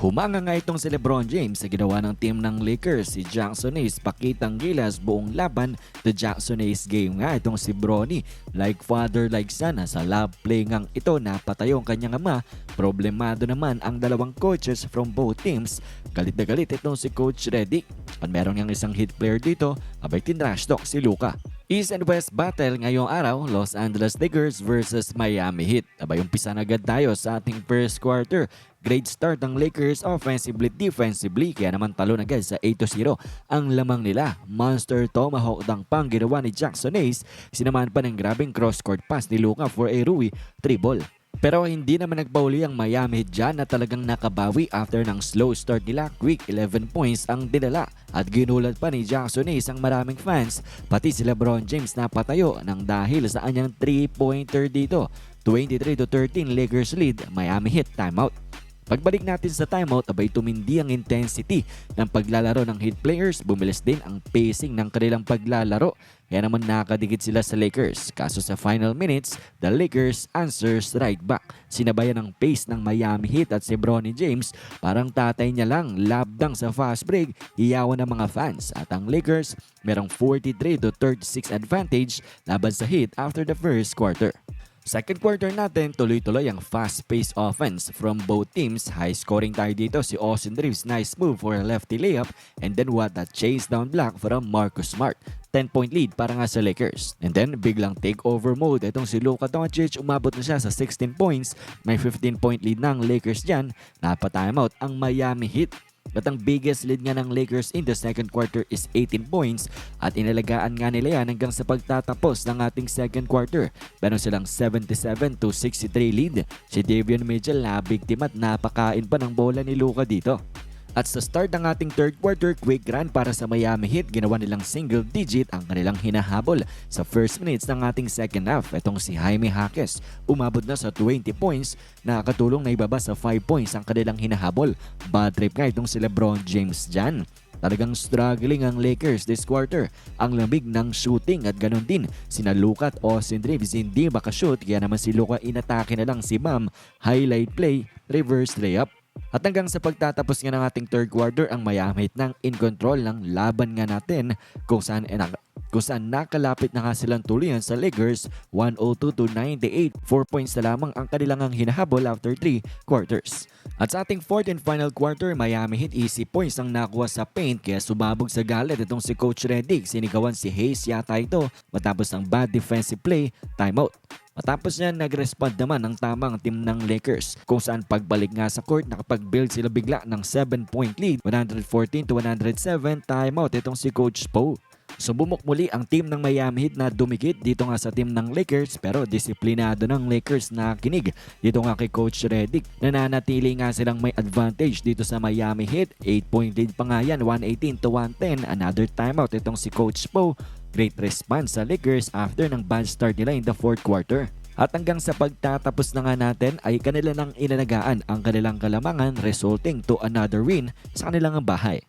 Humanga nga itong si Lebron James sa ginawa ng team ng Lakers. Si Jackson Hayes pakitang gilas buong laban to Jackson Hayes game nga itong si Bronny. Like father like son sa love play ngang ito napatayo ang kanyang ama. Problemado naman ang dalawang coaches from both teams. Galit na galit itong si Coach Reddick. At meron niyang isang hit player dito, abay tinrash talk si Luka. East and West battle ngayong araw, Los Angeles Lakers versus Miami Heat. Abay, umpisa na agad tayo sa ating first quarter. Great start ng Lakers offensively, defensively, kaya naman talo na agad sa 8-0 ang lamang nila. Monster Tomahawk dang pang ginawa ni Jackson Hayes, sinamaan pa ng grabing cross-court pass ni Luka for a Rui, 3 ball. Pero hindi naman nagpauli ang Miami dyan na talagang nakabawi after ng slow start nila. Quick 11 points ang dinala at ginulat pa ni Jackson Hayes ang maraming fans pati si Lebron James na patayo ng dahil sa anyang 3-pointer dito. 23 to 13 Lakers lead, Miami Heat timeout. Pagbalik natin sa timeout, abay tumindi ang intensity ng paglalaro ng Heat players. Bumilis din ang pacing ng kanilang paglalaro. Kaya naman nakadikit sila sa Lakers. Kaso sa final minutes, the Lakers answers right back. Sinabayan ng pace ng Miami Heat at si Bronny James. Parang tatay niya lang, labdang sa fast break, iyawan ng mga fans. At ang Lakers, merong 43 to 36 advantage laban sa Heat after the first quarter. Second quarter natin, tuloy-tuloy ang fast-paced offense from both teams. High scoring tayo dito si Austin Reeves. Nice move for a lefty layup. And then what a chase down block from Marcus Smart. 10-point lead para nga sa Lakers. And then biglang takeover mode. Itong si Luka Doncic umabot na siya sa 16 points. May 15-point lead ng Lakers dyan. Napa-timeout ang Miami Heat. But ang biggest lead nga ng Lakers in the second quarter is 18 points at inalagaan nga nila yan hanggang sa pagtatapos ng ating second quarter. Meron silang 77 to 63 lead. Si Davion Mitchell na biktima at napakain pa ng bola ni Luka dito. At sa start ng ating third quarter, quick run para sa Miami Heat. Ginawa nilang single digit ang kanilang hinahabol. Sa first minutes ng ating second half, itong si Jaime Jaquez umabot na sa 20 points. Nakakatulong na ibaba sa 5 points ang kanilang hinahabol. Bad trip nga itong si Lebron James dyan. Talagang struggling ang Lakers this quarter. Ang lamig ng shooting at ganun din. Sina Luka at Austin Reeves hindi makashoot kaya naman si Luka inatake na lang si Bam. Highlight play, reverse layup. At hanggang sa pagtatapos nga ng ating third quarter, ang Miami nang in control ng laban nga natin kung saan eh, kung saan nakalapit na nga silang tuluyan sa Lakers 102 to 98. 4 points na lamang ang kanilang ang hinahabol after 3 quarters. At sa ating fourth and final quarter, Miami Heat easy points ang nakuha sa paint kaya sumabog sa galit itong si Coach Reddick. Sinigawan si Hayes yata ito matapos ng bad defensive play, timeout. Matapos niyan, nag-respond naman ng tamang team ng Lakers kung saan pagbalik nga sa court, nakapag-build sila bigla ng 7-point lead, 114 to 107, timeout itong si Coach Poe. Sumubok muli ang team ng Miami Heat na dumikit dito nga sa team ng Lakers pero disiplinado ng Lakers na kinig dito nga kay Coach Reddick. Nananatili nga silang may advantage dito sa Miami Heat. 8-point lead pa nga yan, 118 to 110. Another timeout itong si Coach Poe. Great response sa Lakers after ng bad start nila in the fourth quarter. At hanggang sa pagtatapos na nga natin ay kanila nang inalagaan ang kanilang kalamangan resulting to another win sa kanilang bahay.